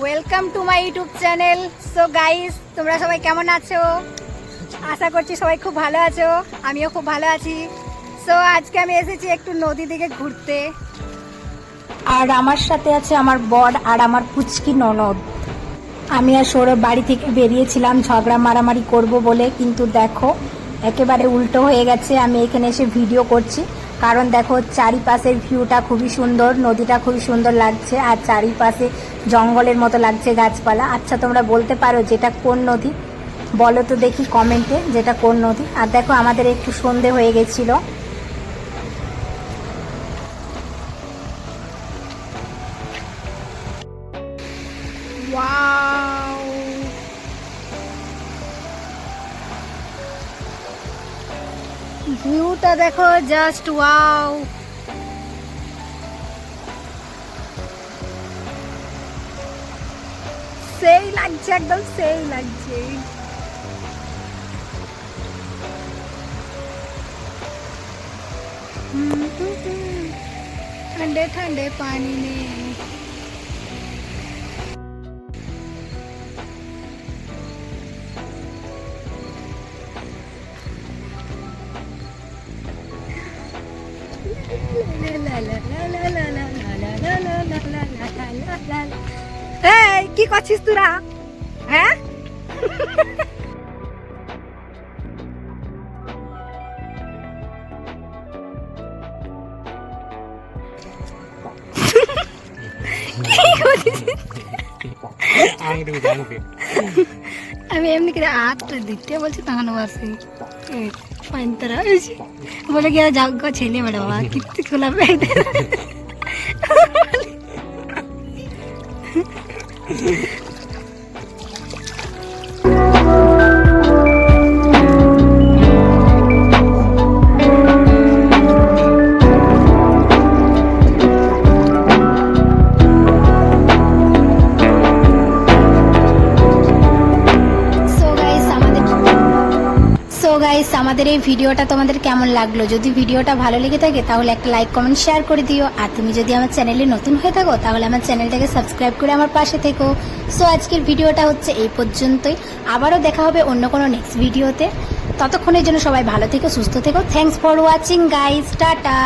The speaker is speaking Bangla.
Welcome to my YouTube channel so guys তোমরা সবাই কেমন আছো? আশা করছি সবাই খুব ভালো আছো। আমিও খুব ভালো আছি। সো আজকে আমি এসেছি একটু নদী দিকে ঘুরতে। আর আমার সাথে আছে আমার বর আর আমার পুচকি ননদ। আমি আর সৌরভ বাড়ি থেকে বেরিয়েছিলাম। ঝগড়া মারামারি করব বলে, কিন্তু দেখো, একেবারে উল্টো হয়ে গেছে। আমি এখানে এসে ভিডিও করছি। কারণ দেখো চারিপাশের ভিউটা খুবই সুন্দর, নদীটা খুবই সুন্দর লাগছে আর চারিপাশে জঙ্গলের মতো লাগছে গাছপালা। আচ্ছা তোমরা বলতে পারো যেটা কোন নদী? বলো তো দেখি কমেন্টে যেটা কোন নদী। আর দেখো আমাদের একটু সন্ধে হয়ে গেছিল। ভিউটা দেখো জাস্ট ওয়াও সেই লাগছে একদম সেই লাগছে ठंडे ठंडे पानी में এই কি করছিস তোরা হ্যাঁ কি করছিস? আমি এমনি করে হাতটা দিতে বলছি, তখন বসে পান্তরা বলে গিয়ে গো ছেলে বড় বাবা কিত্তি খোলা পেয়ে গাইস আমাদের এই ভিডিওটা তোমাদের কেমন লাগল? যদি ভিডিওটা ভালো লেগে থাকে, তাহলে একটা লাইক কমেন্ট শেয়ার করে দিও। আর তুমি যদি আমার চ্যানেলে নতুন হয়ে থাকো, তাহলে আমার চ্যানেলটাকে সাবস্ক্রাইব করে আমার পাশে থেকো। সো আজকের ভিডিওটা হচ্ছে এই পর্যন্তই। আবারও দেখা হবে অন্য কোনো নেক্সট ভিডিওতে ততক্ষণের জন্য সবাই ভালো থেকো, সুস্থ থেকো। Thanks for watching guys tata